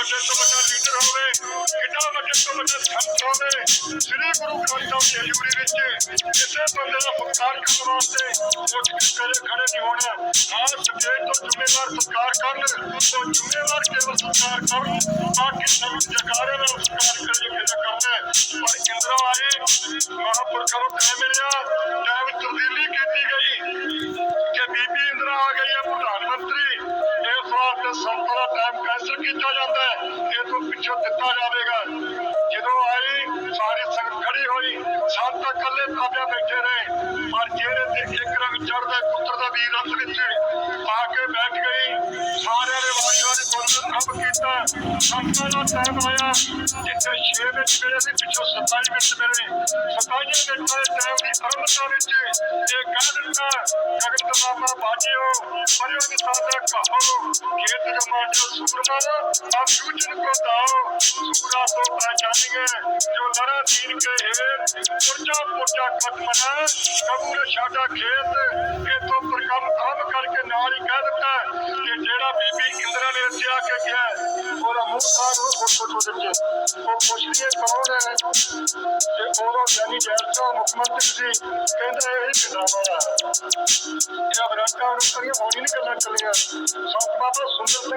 ਵੱਡੇ ਤੋਂ ਵੱਡਾ ਲੀਡਰ ਹੋਵੇ ਕਿੰਨਾ ਵੱਡੇ ਤੋਂ ਵੱਡਾ ਸੰਤ ਹੋਵੇ, ਸ੍ਰੀ ਗੁਰੂ ਗ੍ਰੰਥ ਸਾਹਿਬ ਜੀ ਦੇ ਵਿੱਚ ਕਿਸੇ ਬੰਦੇ ਦਾ ਫਕਾਰ ਕਰਨ ਵਾਸਤੇ ਉੱਠ ਕੇ ਕਰੇ ਖੜੇ ਨਹੀਂ ਹੋਣਾ। ਹਾਂ ਸਟੇਟ ਤੋਂ ਜ਼ਿੰਮੇਵਾਰ ਸਰਕਾਰ ਕਰਨ, ਤੋਂ ਜ਼ਿੰਮੇਵਾਰ ਕੇਵਲ ਸਰਕਾਰ ਕਰਨ ਬਾਕੀ ਸਭ ਜਗਾਰੇ ਨਾਲ ਸਰਕਾਰ ਕਰੇ ਕਿਹਦਾ ਕੰਮ ਇਸ ਵਾਸਤੇ ਸੰਤਾਂ ਦਾ ਟਾਈਮ ਕੈਂਸਲ ਕੀਤਾ ਜਾਂਦਾ ਹੈ ਇਹ ਤੋਂ ਪਿੱਛੋਂ ਦਿੱਤਾ ਜਾਵੇਗਾ। ਜਦੋਂ ਆਈ, ਸਾਰੀ ਸੰਗਤ ਖੜੀ ਹੋਈ, ਸੰਤ ਤਾਂ ਇਕੱਲੇ ਤਾਬਿਆ ਬੈਠੇ ਰਹੇ, ਪਰ ਚਿਹਰੇ ਤੇ ਇੱਕ ਰੰਗ ਚੜਦਾ ਪੁੱਤਰ ਦਾ ਵੀਰ ਰਸ ਵਿੱਚ ਆ ਕੇ ਬੈਠ ਗਈ। ਸਾਰਿਆਂ ਨੇ ਵਾਰੀ ਵਾਰੀ ਬੋਲਣਾ ਕੰਮ ਕੀਤਾ। ਸੰਤਾਂ ਦਾ ਟਾਈਮ ਆਇਆ, ਜਿੱਥੇ 6 ਮਿੰਟ ਮੇਰੇ ਸੀ, ਪਿੱਛੋਂ 27 ਮਿੰਟ ਮੇਰੇ 27 ਮਿੰਟਾਂ ਦੇ ਟਾਈਮ ਦੀ ਅਰਮਤਾ ਵਿੱਚ ਇਹ ਕਹਿ ਦਿੱਤਾ ਜਗਤ ਮਾਮਾ ਬਾਜਿਓ ਪਰਿਓ ਨਿਸਾਦਾ ਕਹੋ ਖੇਤ ਕਮਾਂਡੋ ਸੂਰਮਾ ਆਪ ਸੂਜਨ ਕੋ ਦਾਓ ਸੂਰਾ ਤੋਂ ਪਹਿਚਾਨਿਏ ਜੋ ਲੜਾ ਦੀਨ ਕੇ ਹੇਰ ਪੁਰਜਾ ਪੁਰਜਾ ਖਤ ਮਨਾ ਕਬੂਲ ਸਾਡਾ ਖੇਤ ਇਹ ਤੋਂ ਉਹਦਾ ਨੂੰ ਫੋਟੋ ਫੋਟੋ ਵਿੱਚ ਉਹ ਪੁੱਛਦੀ ਕੌਣ ਹੈ ਤੇ ਉਹਦਾ ਜਾਨੀ ਜੈਲ ਮੁੱਖ ਮੰਤਰੀ ਸੀ ਕਹਿੰਦਾ ਇਹ ਕਿਤਾਬਾਂ ਆ ਇਹ ਬਰਾਂਕਾਂ ਨੂੰ ਕਰੀਆਂ ਹੋਣੀ ਨਹੀਂ ਗੱਲਾਂ ਚੱਲੀਆਂ ਸੰਤ ਬਾਬਾ ਸੁੰਦਰ